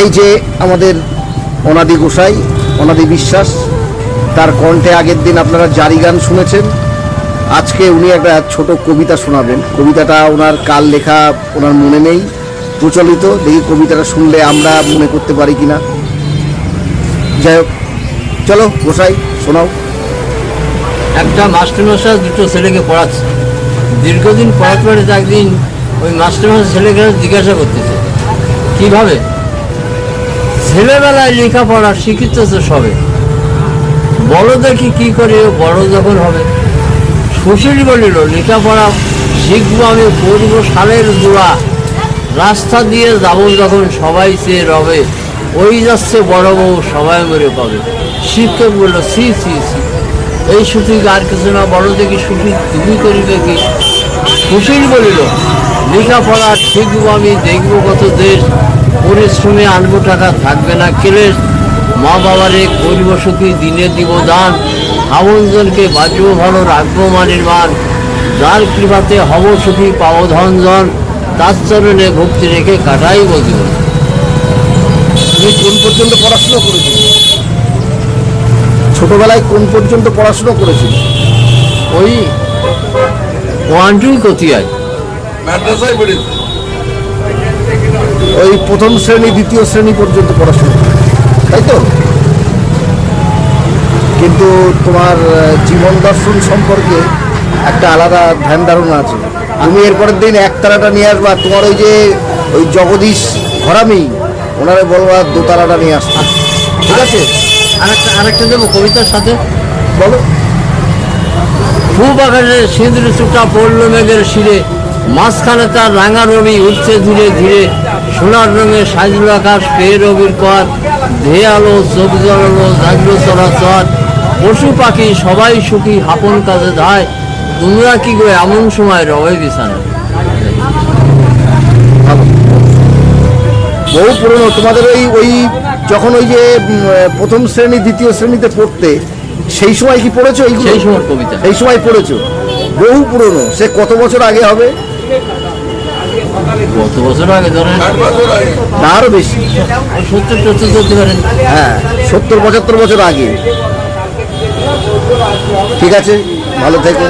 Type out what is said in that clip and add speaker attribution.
Speaker 1: এই যে আমাদের অনাদি গোসাই, অনাদি বিশ্বাস, তার কণ্ঠে আগের দিন আপনারা জারি গান শুনেছেন। আজকে উনি একটা ছোট কবিতা শোনাবেন। কবিতাটা ওনার কাল লেখা ওনার মনে নেই, প্রচলিত। দেখি কবিতাটা শুনলে আমরা মনে করতে পারি কিনা। যাই হোক, চলো গোসাই, শোনাও।
Speaker 2: একটা মাস্টারমশাই দুটো ছেলেকে পড়াচ্ছে। দীর্ঘদিন পড়াতে পড়াতে একদিন ওই মাস্টারমশাই ছেলেকে জিজ্ঞাসা করতেছে, কীভাবে? ছেলেবেলায় লেখাপড়া শিখিতেছে সবে। বড় দেখি কি করে বড় যখন হবে। সুশীল বলিল, লেখাপড়া শিখব আমি পড়ব সালের গোড়া রাস্তা দিয়ে যাব যখন সবাই চেয়ে রবে। ওই যাচ্ছে বড় বউ, সবাই মরে পাবে। শিক্ষক বলল সি সি সি এই সুখী আর কিছু না বড় দেখি সুখী তুমি করিবে কি? সুশীল বলিল, লেখাপড়া শিখব আমি, দেখব কত দেশ। পরিশ্রমে আনব টাকা থাকবে না কেলেস মা বাবারে করিব সুখী দিনে দিব দান। আপনজনকে বাঁচবো ভালো রাখব মানের মান যার কৃপাতে হব সুখী পাবো ধন জন তার চরণে ভক্তি রেখে কাটাই জীবন।
Speaker 1: তুমি কোন পর্যন্ত পড়াশুনো করেছিলে? ছোটবেলায় কোন পর্যন্ত পড়াশুনো করেছিলে?
Speaker 2: ওই ওয়ান্টুই কতিয়ায়
Speaker 3: মাদ্রাসায় পড়েছি।
Speaker 1: ওই প্রথম শ্রেণি দ্বিতীয় শ্রেণি পর্যন্ত পড়াশোনা তাই তো? কিন্তু তোমার জীবন দর্শন সম্পর্কে একটা আলাদা ধ্যান ধারণা আছে। তুমি এরপরের দিন একতারাটা নিয়ে আসবা তোমার ওই যে ওই জগদীশ ঘরামি ওনারে বলবা দোতারাটা নিয়ে আসবা ঠিক আছে?
Speaker 2: আরেকটা আরেকটা দেবো কবিতার সাথে?
Speaker 1: বলো।
Speaker 2: খুব আকাশে সিঁদুর চুটা পড়ল মেঘের শিরে। মাঝখানে তার রাঙা রবি উঠছে ধীরে ধীরে। সোনার রঙে সাজলো আকাশ পেয়ে রবির কর ধেয়ে আলো চোখ জলালো জাগলো চরাচর। পশু পাখি সবাই সুখী হাপন কাজে ধায়। তোমরা কি গো এমন সময় রবে বিছানা
Speaker 1: বহু পুরনো তোমাদের ওই ওই যখন ওই যে প্রথম শ্রেণি দ্বিতীয় শ্রেণীতে পড়তে সেই সময় কি পড়েছো
Speaker 2: সেই সময় কবিতা।
Speaker 1: এই সময় পড়েছো। বহু পুরনো সে কত বছর আগে হবে?
Speaker 2: কত বছর আগে ধরেন
Speaker 1: তারও বেশি।
Speaker 2: সত্তর টত্তর করতে পারেন।
Speaker 1: হ্যাঁ সত্তর, পঁচাত্তর বছর আগে। ঠিক আছে, ভালো থেকো